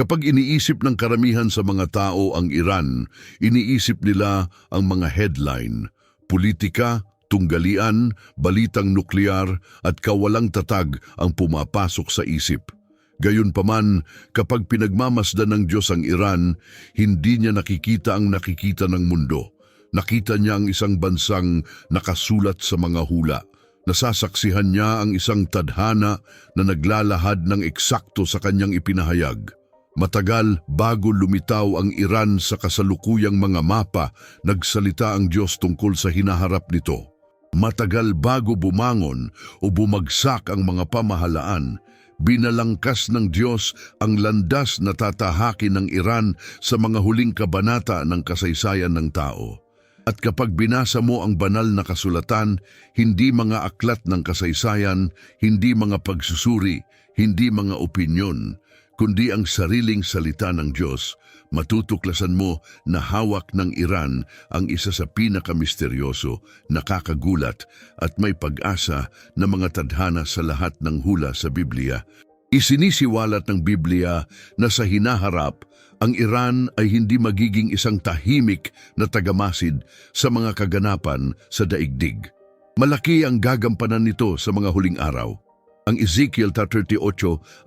Kapag iniisip ng karamihan sa mga tao ang Iran, iniisip nila ang mga headline, politika, tunggalian, balitang nuklear at kawalang tatag ang pumapasok sa isip. Gayunpaman, kapag pinagmamasdan ng Diyos ang Iran, hindi niya nakikita ang nakikita ng mundo. Nakita niya ang isang bansang nakasulat sa mga hula. Nasasaksihan niya ang isang tadhana na naglalahad ng eksakto sa kanyang ipinahayag. Matagal bago lumitaw ang Iran sa kasalukuyang mga mapa, nagsalita ang Diyos tungkol sa hinaharap nito. Matagal bago bumangon o bumagsak ang mga pamahalaan, binalangkas ng Diyos ang landas na tatahakin ng Iran sa mga huling kabanata ng kasaysayan ng tao. At kapag binasa mo ang banal na kasulatan, hindi mga aklat ng kasaysayan, hindi mga pagsusuri, hindi mga opinyon, kundi ang sariling salita ng Diyos, matutuklasan mo na hawak ng Iran ang isa sa pinakamisteryoso, nakakagulat at may pag-asa na mga tadhana sa lahat ng hula sa Biblia. Isinisiwalat ng Biblia na sa hinaharap, ang Iran ay hindi magiging isang tahimik na tagamasid sa mga kaganapan sa daigdig. Malaki ang gagampanan nito sa mga huling araw. Ang Ezekiel 38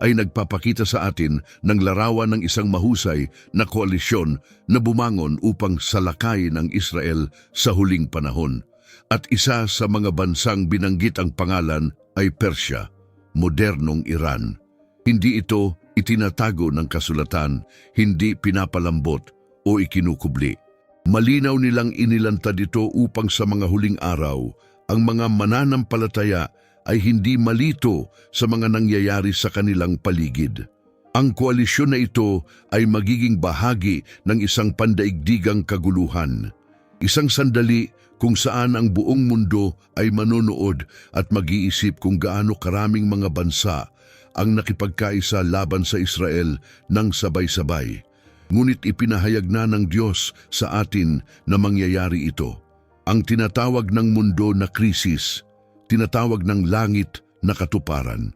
ay nagpapakita sa atin ng larawan ng isang mahusay na koalisyon na bumangon upang salakayin ang Israel sa huling panahon. At isa sa mga bansang binanggit ang pangalan ay Persya, modernong Iran. Hindi ito itinatago ng kasulatan, hindi pinapalambot o ikinukubli. Malinaw nilang inilantad ito upang sa mga huling araw, ang mga mananampalataya ay hindi malito sa mga nangyayari sa kanilang paligid. Ang koalisyon na ito ay magiging bahagi ng isang pandaigdigang kaguluhan. Isang sandali kung saan ang buong mundo ay manonood at mag-iisip kung gaano karaming mga bansa ang nakipagkaisa laban sa Israel ng sabay-sabay. Ngunit ipinahayag na ng Diyos sa atin na mangyayari ito. Ang tinatawag ng mundo na krisis, tinatawag ng langit na katuparan.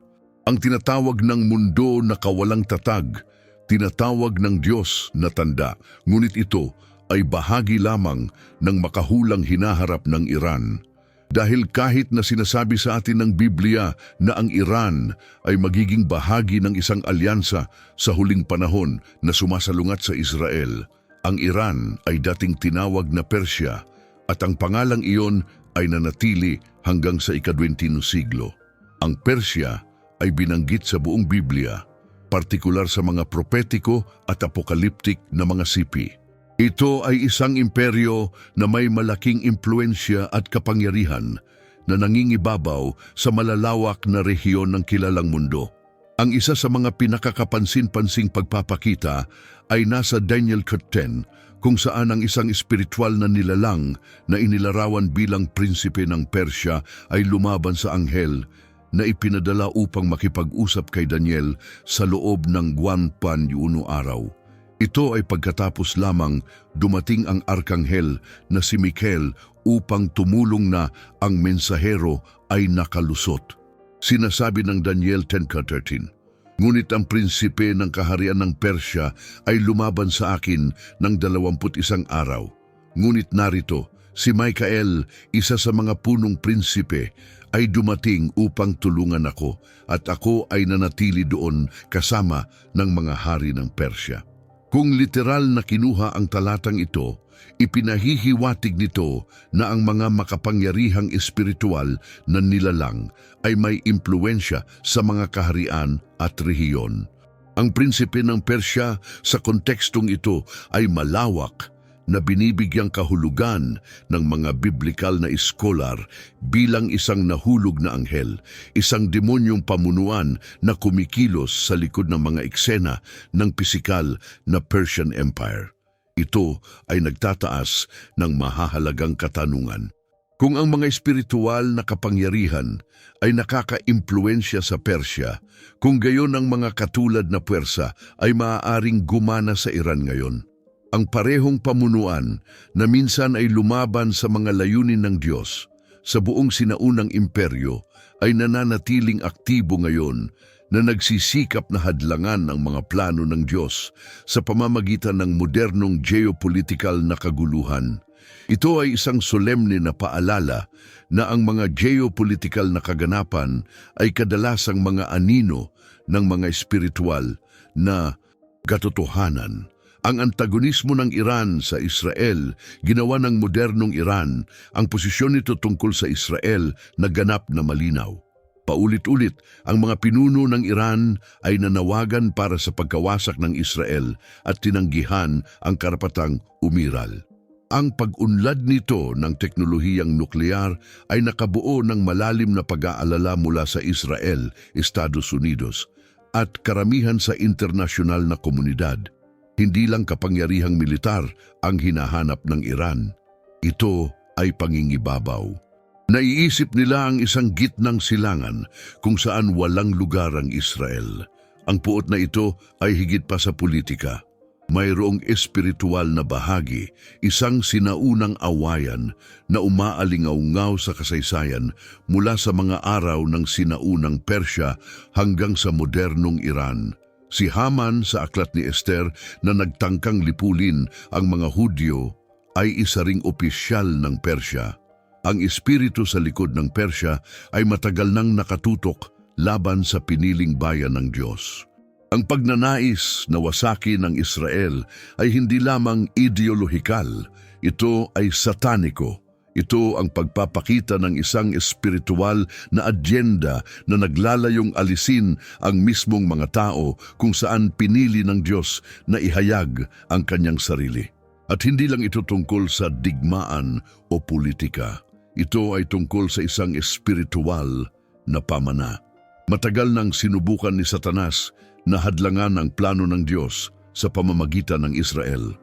Ang tinatawag ng mundo na kawalang tatag, tinatawag ng Diyos na tanda. Ngunit ito ay bahagi lamang ng makahulang hinaharap ng Iran. Dahil kahit na sinasabi sa atin ng Biblia na ang Iran ay magiging bahagi ng isang alyansa sa huling panahon na sumasalungat sa Israel, ang Iran ay dating tinawag na Persya at ang pangalang iyon ay nanatili hanggang sa ikadwentino siglo. Ang Persya ay binanggit sa buong Biblia, partikular sa mga propetiko at apokaliptik na mga sipi. Ito ay isang imperyo na may malaking impluensya at kapangyarihan na nangingibabaw sa malalawak na rehiyon ng kilalang mundo. Ang isa sa mga pinakakapansin-pansing pagpapakita ay nasa Daniel 10 kung saan ang isang espiritual na nilalang na inilarawan bilang prinsipe ng Persya ay lumaban sa anghel na ipinadala upang makipag-usap kay Daniel sa loob ng Guan Pan Yuno araw. Ito ay pagkatapos lamang dumating ang arkanghel na si Mikel upang tumulong na ang mensahero ay nakalusot. Sinasabi ng Daniel 10.13, Ngunit ang prinsipe ng kaharian ng Persya ay lumaban sa akin ng dalawamput isang araw. Ngunit narito, si Michael, isa sa mga punong prinsipe, ay dumating upang tulungan ako at ako ay nanatili doon kasama ng mga hari ng Persya. Kung literal na kinuha ang talatang ito, ipinahihiwatig nito na ang mga makapangyarihang espiritual na nilalang ay may impluensya sa mga kaharian at rehiyon. Ang prinsipe ng Persya sa kontekstong ito ay malawak na binibigyang kahulugan ng mga biblikal na iskolar bilang isang nahulog na anghel, isang demonyong pamunuan na kumikilos sa likod ng mga eksena ng pisikal na Persian Empire. Ito ay nagtataas ng mahahalagang katanungan. Kung ang mga espiritual na kapangyarihan ay nakaka-impluensya sa Persya, kung gayon ang mga katulad na puwersa ay maaaring gumana sa Iran ngayon. Ang parehong pamunuan na minsan ay lumaban sa mga layunin ng Diyos sa buong sinaunang imperyo ay nananatiling aktibo ngayon na nagsisikap na hadlangan ang mga plano ng Diyos sa pamamagitan ng modernong geopolitical na kaguluhan. Ito ay isang solemne na paalala na ang mga geopolitical na kaganapan ay kadalasang mga anino ng mga espiritual na katotohanan. Ang antagonismo ng Iran sa Israel, ginawa ng modernong Iran, ang posisyon nito tungkol sa Israel na ganap na malinaw. Paulit-ulit, ang mga pinuno ng Iran ay nanawagan para sa pagkawasak ng Israel at tinanggihan ang karapatang umiral. Ang pag-unlad nito ng teknolohiyang nuklear ay nakabuo ng malalim na pag-aalala mula sa Israel, Estados Unidos, at karamihan sa internasyonal na komunidad. Hindi lang kapangyarihang militar ang hinahanap ng Iran. Ito ay pangingibabaw. Naiisip nila ang isang gitnang silangan kung saan walang lugar ang Israel. Ang puot na ito ay higit pa sa politika. Mayroong espiritual na bahagi, isang sinaunang awayan na umaalingaw-ngaw sa kasaysayan mula sa mga araw ng sinaunang Persya hanggang sa modernong Iran. Si Haman sa aklat ni Esther na nagtangkang lipulin ang mga Hudyo ay isa ring opisyal ng Persya. Ang espiritu sa likod ng Persya ay matagal nang nakatutok laban sa piniling bayan ng Diyos. Ang pagnanais na wasaki ng Israel ay hindi lamang ideolohikal, ito ay sataniko. Ito ang pagpapakita ng isang espiritual na agenda na naglalayong alisin ang mismong mga tao kung saan pinili ng Diyos na ihayag ang kanyang sarili. At hindi lang ito tungkol sa digmaan o politika. Ito ay tungkol sa isang espiritual na pamana. Matagal nang sinubukan ni Satanas na hadlangan ang plano ng Diyos sa pamamagitan ng Israel.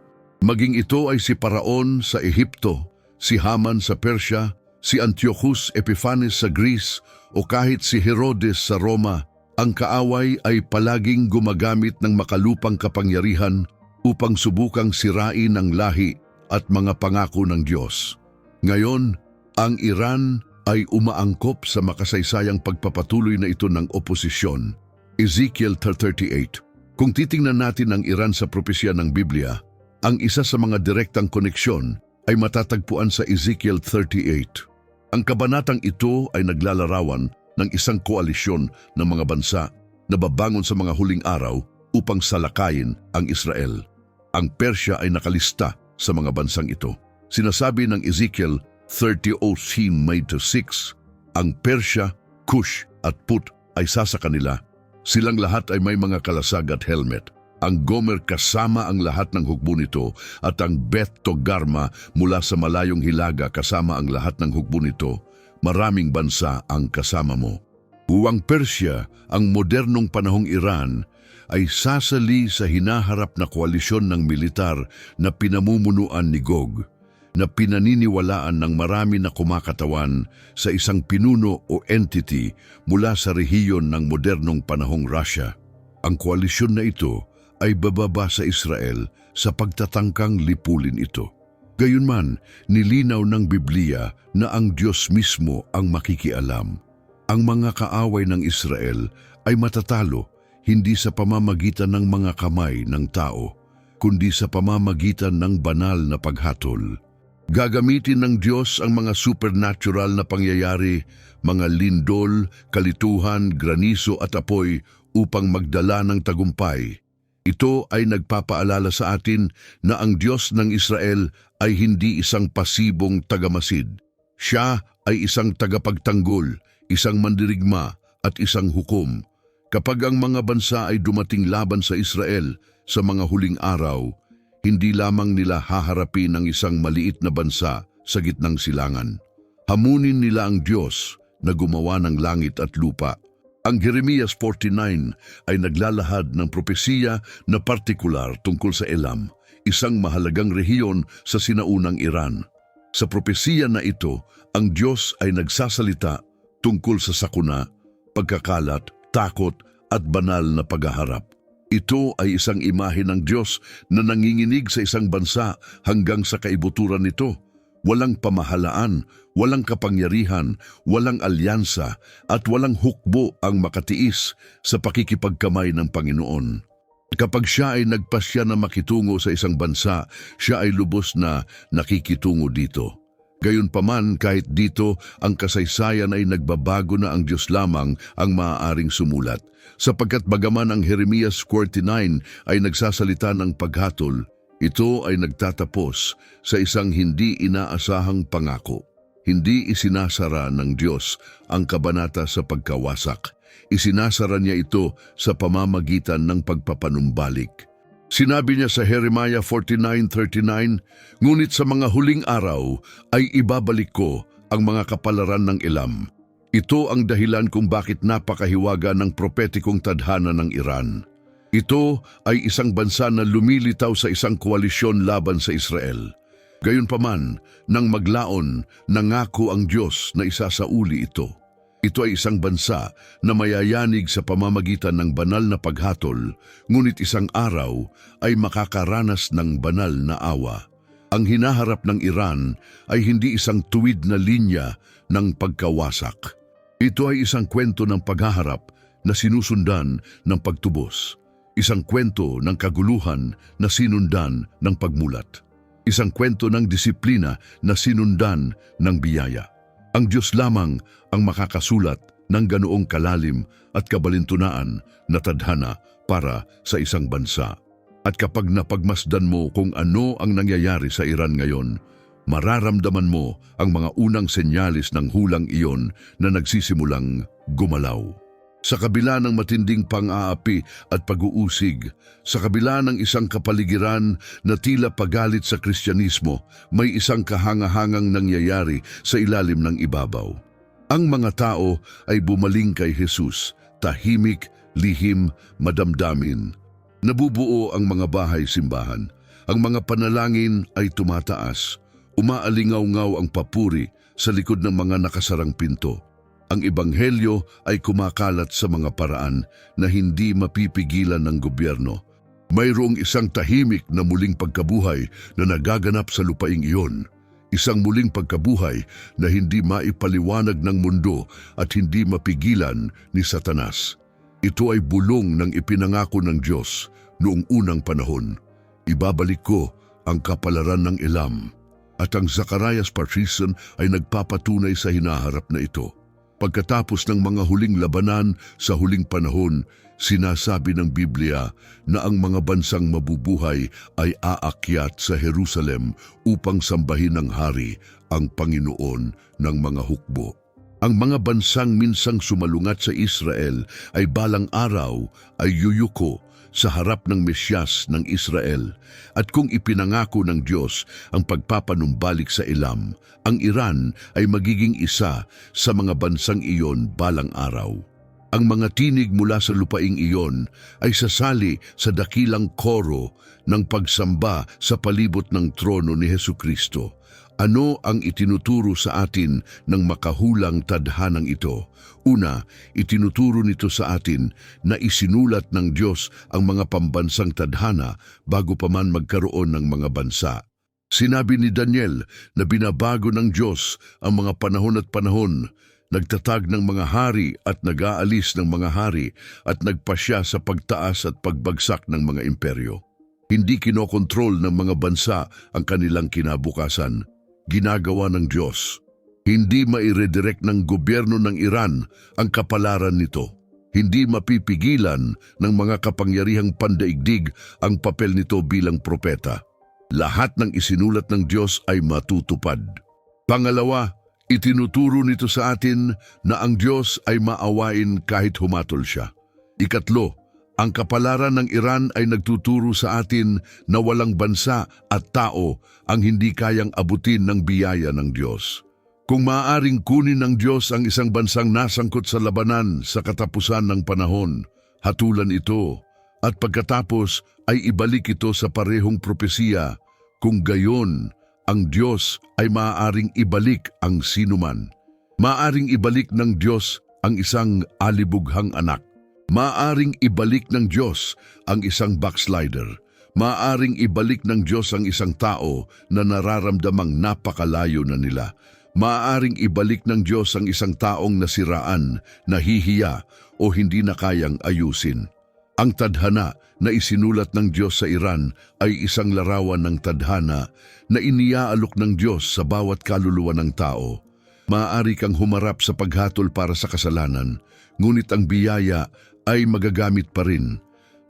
Maging ito ay si Paraon sa Ehipto, si Haman sa Persya, si Antiochus Epiphanes sa Greece o kahit si Herodes sa Roma, ang kaaway ay palaging gumagamit ng makalupang kapangyarihan upang subukang sirain ang lahi at mga pangako ng Diyos. Ngayon, ang Iran ay umaangkop sa makasaysayang pagpapatuloy na ito ng oposisyon. Ezekiel 38 Kung titingnan natin ang Iran sa propesya ng Biblia, ang isa sa mga direktang koneksyon ay matatagpuan sa Ezekiel 38. Ang kabanatang ito ay naglalarawan ng isang koalisyon ng mga bansa na babangon sa mga huling araw upang salakayin ang Israel. Ang Persya ay nakalista sa mga bansang ito. Sinasabi ng Ezekiel 30.0 made to 6, ang Persya, Kush at Put ay sasa kanila. Silang lahat ay may mga kalasag at helmet. Ang Gomer kasama ang lahat ng hukbo nito at ang Beth Togarma mula sa malayong hilaga kasama ang lahat ng hukbo nito. Maraming bansa ang kasama mo. Huwang Persya, ang modernong panahong Iran, ay sasali sa hinaharap na koalisyon ng militar na pinamumunuan ni Gog, na pinaniniwalaan ng marami na kumakatawan sa isang pinuno o entity mula sa rehiyon ng modernong panahong Russia. Ang koalisyon na ito ay bababa sa Israel sa pagtatangkang lipulin ito. Gayunman, nilinaw ng Biblia na ang Diyos mismo ang makikialam. Ang mga kaaway ng Israel ay matatalo hindi sa pamamagitan ng mga kamay ng tao, kundi sa pamamagitan ng banal na paghatol. Gagamitin ng Diyos ang mga supernatural na pangyayari, mga lindol, kalituhan, graniso at apoy upang magdala ng tagumpay. Ito ay nagpapaalala sa atin na ang Diyos ng Israel ay hindi isang pasibong tagamasid. Siya ay isang tagapagtanggol, isang mandirigma at isang hukom. Kapag ang mga bansa ay dumating laban sa Israel sa mga huling araw, hindi lamang nila haharapin ang isang maliit na bansa sa gitnang silangan. Hamunin nila ang Diyos na gumawa ng langit at lupa. Ang Jeremias 49 ay naglalahad ng propesiya na partikular tungkol sa Elam, isang mahalagang rehiyon sa sinaunang Iran. Sa propesiya na ito, ang Diyos ay nagsasalita tungkol sa sakuna, pagkakalat, takot at banal na paghaharap. Ito ay isang imahe ng Diyos na nanginginig sa isang bansa hanggang sa kaibuturan nito. walang pamahalaan, walang kapangyarihan, walang alyansa, at walang hukbo ang makatiis sa pakikipagkamay ng Panginoon. Kapag siya ay nagpasya na makitungo sa isang bansa, siya ay lubos na nakikitungo dito. Gayunpaman kahit dito ang kasaysayan ay nagbabago na ang Diyos lamang ang maaaring sumulat. Sapagkat bagaman ang Jeremias 49 ay nagsasalita ng paghatol, ito ay nagtatapos sa isang hindi inaasahang pangako. Hindi isinasara ng Diyos ang kabanata sa pagkawasak. Isinasara niya ito sa pamamagitan ng pagpapanumbalik. Sinabi niya sa Jeremiah 49.39, Ngunit sa mga huling araw ay ibabalik ko ang mga kapalaran ng ilam. Ito ang dahilan kung bakit napakahiwaga ng propetikong tadhana ng Iran. Ito ay isang bansa na lumilitaw sa isang koalisyon laban sa Israel. Gayunpaman, nang maglaon, nangako ang Diyos na isasauli ito. Ito ay isang bansa na mayayanig sa pamamagitan ng banal na paghatol, ngunit isang araw ay makakaranas ng banal na awa. Ang hinaharap ng Iran ay hindi isang tuwid na linya ng pagkawasak. Ito ay isang kwento ng paghaharap na sinusundan ng pagtubos. Isang kwento ng kaguluhan na sinundan ng pagmulat. Isang kwento ng disiplina na sinundan ng biyaya. Ang Diyos lamang ang makakasulat ng ganoong kalalim at kabalintunaan na tadhana para sa isang bansa. At kapag napagmasdan mo kung ano ang nangyayari sa Iran ngayon, mararamdaman mo ang mga unang senyalis ng hulang iyon na nagsisimulang gumalaw. Sa kabila ng matinding pang-aapi at pag-uusig, sa kabila ng isang kapaligiran na tila pagalit sa Kristyanismo, may isang kahangahangang nangyayari sa ilalim ng ibabaw. Ang mga tao ay bumaling kay Jesus, tahimik, lihim, madamdamin. Nabubuo ang mga bahay-simbahan. Ang mga panalangin ay tumataas. Umaalingaw-ngaw ang papuri sa likod ng mga nakasarang pinto. Ang ebanghelyo ay kumakalat sa mga paraan na hindi mapipigilan ng gobyerno. Mayroong isang tahimik na muling pagkabuhay na nagaganap sa lupaing iyon. Isang muling pagkabuhay na hindi maipaliwanag ng mundo at hindi mapigilan ni Satanas. Ito ay bulong ng ipinangako ng Diyos noong unang panahon. Ibabalik ko ang kapalaran ng ilam. At ang Zacarias partition ay nagpapatunay sa hinaharap na ito. Pagkatapos ng mga huling labanan sa huling panahon, sinasabi ng Biblia na ang mga bansang mabubuhay ay aakyat sa Jerusalem upang sambahin ng hari ang Panginoon ng mga hukbo. Ang mga bansang minsang sumalungat sa Israel ay balang araw ay yuyuko sa harap ng Mesyas ng Israel. At kung ipinangako ng Diyos ang pagpapanumbalik sa ilam, ang Iran ay magiging isa sa mga bansang iyon balang araw. Ang mga tinig mula sa lupaing iyon ay sasali sa dakilang koro ng pagsamba sa palibot ng trono ni Hesu Kristo. Ano ang itinuturo sa atin ng makahulang tadhanang ito? Una, itinuturo nito sa atin na isinulat ng Diyos ang mga pambansang tadhana bago pa man magkaroon ng mga bansa. Sinabi ni Daniel na binabago ng Diyos ang mga panahon at panahon, nagtatag ng mga hari at nag-aalis ng mga hari at nagpasya sa pagtaas at pagbagsak ng mga imperyo. Hindi kinokontrol ng mga bansa ang kanilang kinabukasan ginagawa ng Diyos. Hindi mairedirect ng gobyerno ng Iran ang kapalaran nito. Hindi mapipigilan ng mga kapangyarihang pandaigdig ang papel nito bilang propeta. Lahat ng isinulat ng Diyos ay matutupad. Pangalawa, itinuturo nito sa atin na ang Diyos ay maawain kahit humatol siya. Ikatlo, ang kapalaran ng Iran ay nagtuturo sa atin na walang bansa at tao ang hindi kayang abutin ng biyaya ng Diyos. Kung maaaring kunin ng Diyos ang isang bansang nasangkot sa labanan sa katapusan ng panahon, hatulan ito, at pagkatapos ay ibalik ito sa parehong propesiya, kung gayon, ang Diyos ay maaaring ibalik ang sinuman. Maaring ibalik ng Diyos ang isang alibughang anak. Maaring ibalik ng Diyos ang isang backslider. Maaring ibalik ng Diyos ang isang tao na nararamdamang napakalayo na nila. Maaring ibalik ng Diyos ang isang taong nasiraan, nahihiya o hindi na kayang ayusin. Ang tadhana na isinulat ng Diyos sa Iran ay isang larawan ng tadhana na iniaalok ng Diyos sa bawat kaluluwa ng tao. Maaari kang humarap sa paghatol para sa kasalanan, ngunit ang biyaya ay magagamit pa rin.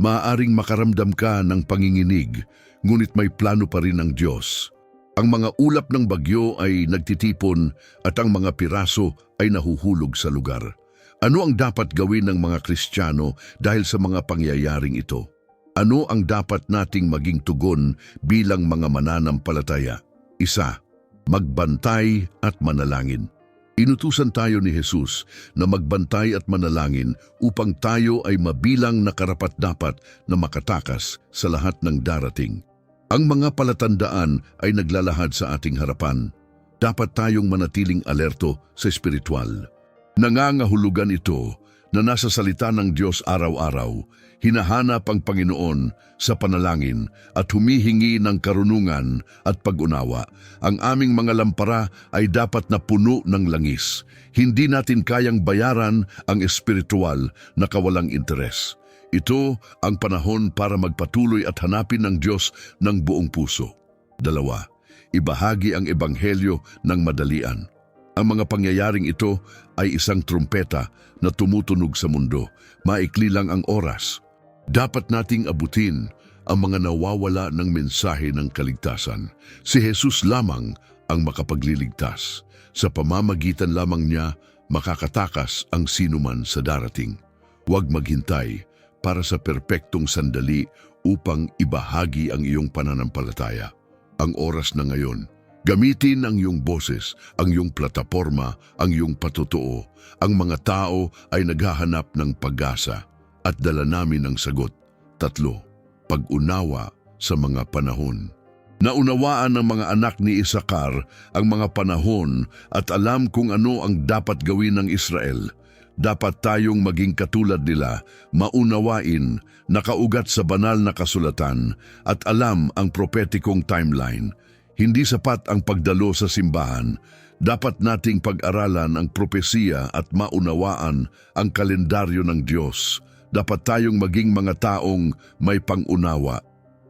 Maaaring makaramdam ka ng panginginig, ngunit may plano pa rin ang Diyos. Ang mga ulap ng bagyo ay nagtitipon at ang mga piraso ay nahuhulog sa lugar. Ano ang dapat gawin ng mga Kristiyano dahil sa mga pangyayaring ito? Ano ang dapat nating maging tugon bilang mga mananampalataya? Isa, magbantay at manalangin. Inutusan tayo ni Jesus na magbantay at manalangin upang tayo ay mabilang na karapat-dapat na makatakas sa lahat ng darating. Ang mga palatandaan ay naglalahad sa ating harapan. Dapat tayong manatiling alerto sa espiritual. Nangangahulugan ito na nasa salita ng Diyos araw-araw, hinahanap ang Panginoon sa panalangin at humihingi ng karunungan at pag-unawa. Ang aming mga lampara ay dapat na puno ng langis. Hindi natin kayang bayaran ang espiritual na kawalang interes. Ito ang panahon para magpatuloy at hanapin ng Diyos ng buong puso. Dalawa, ibahagi ang ebanghelyo ng madalian. Ang mga pangyayaring ito ay isang trumpeta na tumutunog sa mundo. Maikli lang ang oras. Dapat nating abutin ang mga nawawala ng mensahe ng kaligtasan. Si Jesus lamang ang makapagliligtas. Sa pamamagitan lamang niya, makakatakas ang sinuman sa darating. Huwag maghintay para sa perpektong sandali upang ibahagi ang iyong pananampalataya. Ang oras na ngayon, Gamitin ang iyong boses, ang iyong plataforma, ang iyong patutuo. Ang mga tao ay naghahanap ng pag-asa at dala namin ang sagot. Tatlo, pag-unawa sa mga panahon. Naunawaan ng mga anak ni Isakar ang mga panahon at alam kung ano ang dapat gawin ng Israel. Dapat tayong maging katulad nila, maunawain, nakaugat sa banal na kasulatan at alam ang propetikong timeline. Hindi sapat ang pagdalo sa simbahan. Dapat nating pag-aralan ang propesiya at maunawaan ang kalendaryo ng Diyos. Dapat tayong maging mga taong may pangunawa.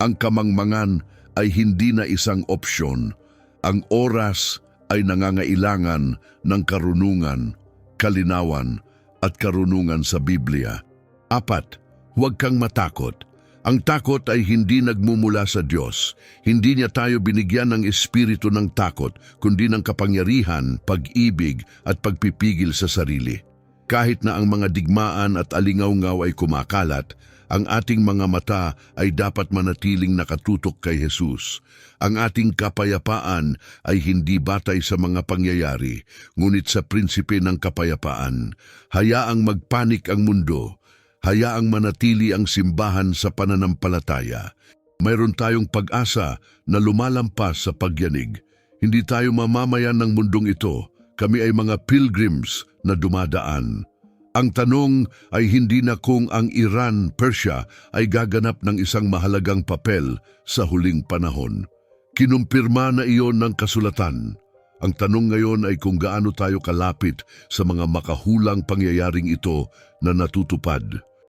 Ang kamangmangan ay hindi na isang opsyon. Ang oras ay nangangailangan ng karunungan, kalinawan at karunungan sa Biblia. Apat, huwag kang matakot. Ang takot ay hindi nagmumula sa Diyos. Hindi niya tayo binigyan ng espiritu ng takot, kundi ng kapangyarihan, pag-ibig at pagpipigil sa sarili. Kahit na ang mga digmaan at alingaw-ngaw ay kumakalat, ang ating mga mata ay dapat manatiling nakatutok kay Jesus. Ang ating kapayapaan ay hindi batay sa mga pangyayari, ngunit sa prinsipe ng kapayapaan. Hayaang magpanik ang mundo, hayaang manatili ang simbahan sa pananampalataya. Mayroon tayong pag-asa na lumalampas sa pagyanig. Hindi tayo mamamayan ng mundong ito. Kami ay mga pilgrims na dumadaan. Ang tanong ay hindi na kung ang Iran, Persia ay gaganap ng isang mahalagang papel sa huling panahon. Kinumpirma na iyon ng kasulatan. Ang tanong ngayon ay kung gaano tayo kalapit sa mga makahulang pangyayaring ito na natutupad.